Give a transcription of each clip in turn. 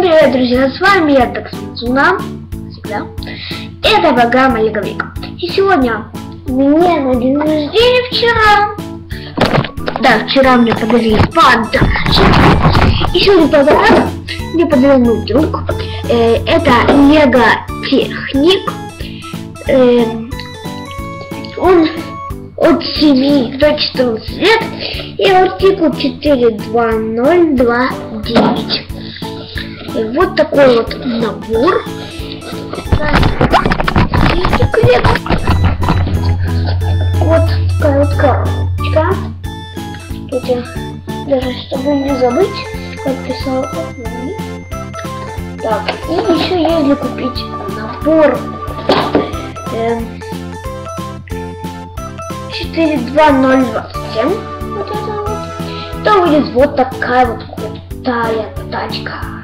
Всем привет, друзья! С вами я, так Цуна. Всегда. Это программа Леговик. И сегодня мне на день рождения вчера. Да, вчера мне подарили подарок. И сегодня подарок мне подарил мой друг. Э, это Лего Техник. Э, он от 7 до 14 лет и артикул 42029. И вот такой вот набор. Вот вот коробочка. Тут я даже чтобы не забыть, подписал. Так, и еще если купить набор эм, 42027, вот это вот, то будет вот такая вот крутая тачка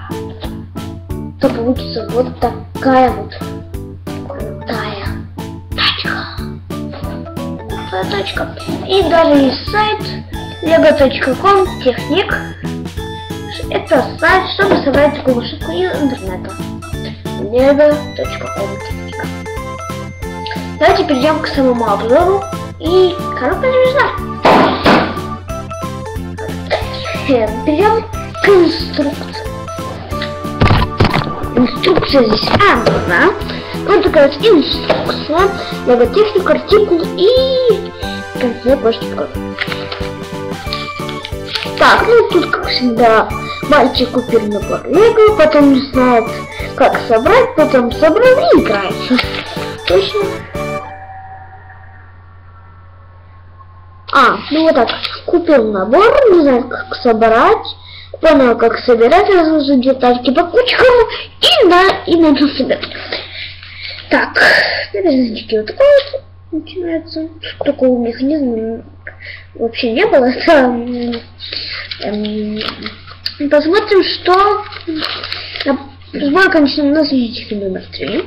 то получится вот такая вот крутая тачка. Крутая тачка. И даже есть сайт lego.com техник. Это сайт, чтобы собрать такую машинку из интернета. lego.com техник. Давайте перейдем к самому обзору. И коробка звезда. Перейдем к инструкции инструкция здесь одна. Вот такая вот инструкция, логотехник, артикул и конце кое Так, ну тут, как всегда, мальчик купил набор лего, потом не знает, как собрать, потом собрал и играется. Точно. А, ну вот так, купил набор, не знает, как собрать, понял, как собирать разложить детальки по кучкам и на и начал собирать. Так, наверное, вот такой вот начинается. Такого механизма вообще не было. Это, эм, посмотрим, что сборка начинается на страничке номер 3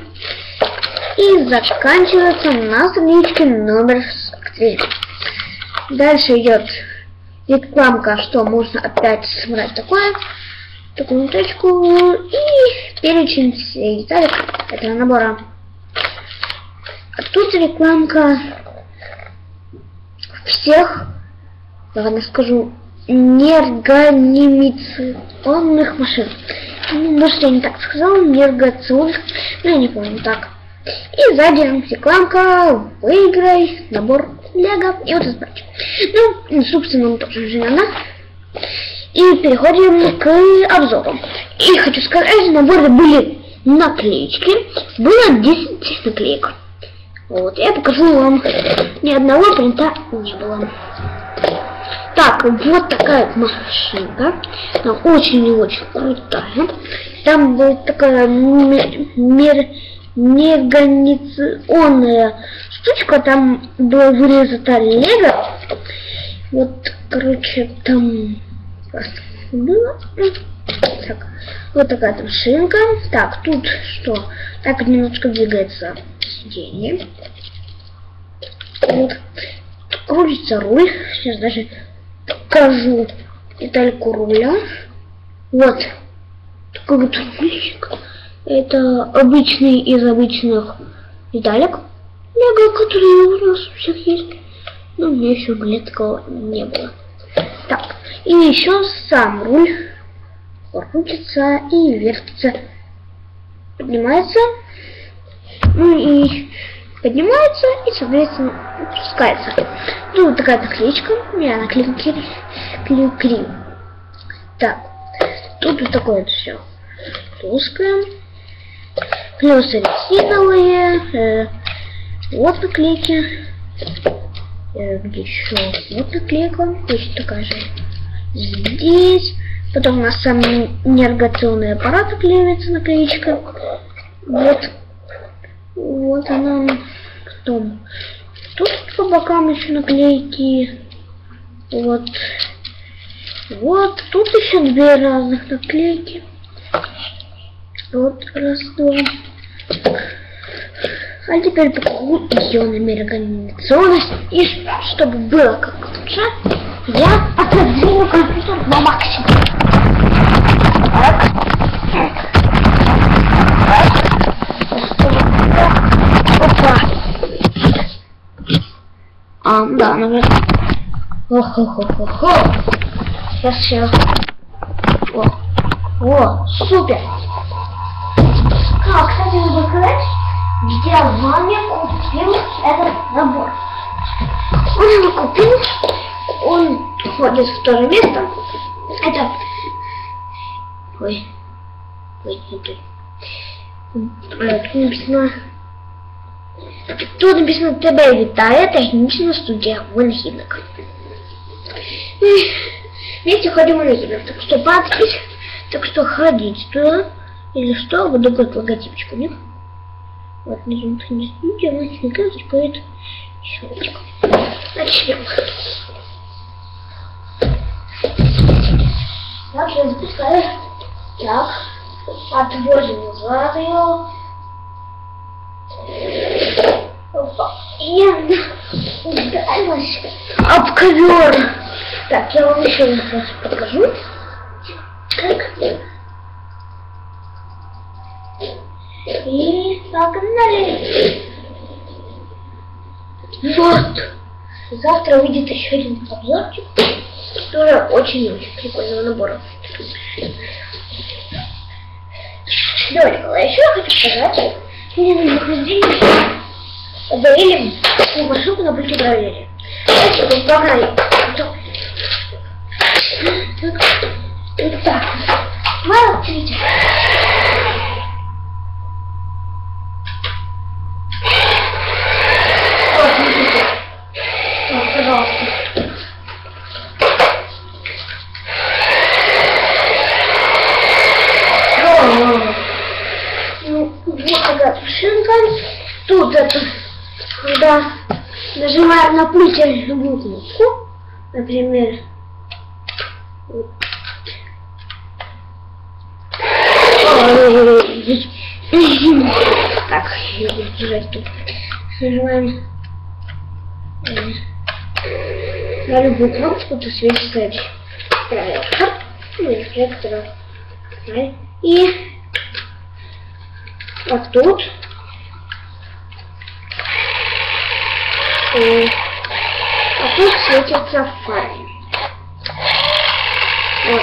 и заканчивается на страничке номер 3. Дальше идет рекламка, что можно опять собрать такое, такую точку и перечень деталек этого набора. А тут рекламка всех, ладно скажу, неорганимационных машин. Ну, может я не так сказал, неоргационных, ну я не помню так. И сзади рекламка, выиграй набор Лего и вот этот Ну, собственно, тоже же она. И переходим к обзору. И хочу сказать, на наборе были наклеечки. Было 10 наклеек. Вот, я покажу вам. Ни одного принта не было. Так, вот такая машинка. Она очень и очень крутая. Там будет такая мер меганиционная штучка, там было вырезано лего. Вот, короче, там было. Так, вот такая там шинка. Так, тут что? Так немножко двигается сиденье. Вот. Крутится руль. Сейчас даже покажу детальку руля. Вот. Такой вот рульчик. Это обычный из обычных деталек. Лего, которые у нас у всех есть. Но у меня еще лет такого не было. Так, и еще сам руль крутится и вертится. Поднимается. Ну и поднимается и, соответственно, опускается. Ну, вот такая наклеечка. Я наклейки клею. Так, тут вот такое вот все плоское. Плюс резиновые. Э, вот наклейки. Э, где еще? Вот наклейка. Точно такая же. Здесь. Потом у нас сам неоргационный аппарат клеится наклеечка. Вот. Вот она. Потом. Тут по бокам еще наклейки. Вот. Вот. Тут еще две разных наклейки. Вот, раз, два. А теперь покупаем американизованность. И чтобы было как лучше, я отодвину компьютер на максимум. Опа. А, да, ну наверное. Хо-хо-хо-хо-хо. Сейчас все. О, о, супер! Как, кстати, надо сказать, где маме купил этот набор. Он его купил, он входит в то же место. Это... Ой, ой, не то. Э, Тут написано... Тут написано ТБ вітає технічна студія винахідник. И Вместе ходим в винахідник. Так что подпись, так что ходите туда. Или что, вот такой логотипчик у них. Вот, нажмем техническую студию, винахідника закроет щелочку. Начнем. Так, я запускаю. Так. Отводим назад ее. Опа. И ударилась об ковер. Так, я вам еще раз покажу. Как. И погнали. Вот. Завтра выйдет еще один обзорчик. Тоже очень-очень прикольного набора. Давай, Николай, еще хочу сказать. Мне на нахождение подарили машинку на пульте управления. Давайте погнали. Так. Мало, смотрите. Вот, смотрите. Вот, пожалуйста. О, Ну, вот такая машинка. Тут это, когда нажимаем на пульте любую кнопку, например. Так, я буду держать тут. Нажимаем на любую кнопку, то светится проектор. Ну, или проектор. И вот тут. Э, А тут светится фары. Вот.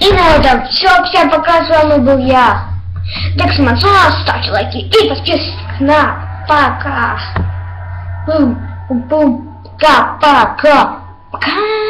И на этом все, всем пока, с вами был я. Так смотрела, ставьте лайки и подписывайтесь на пока. Бум, бум, пока, пока, пока.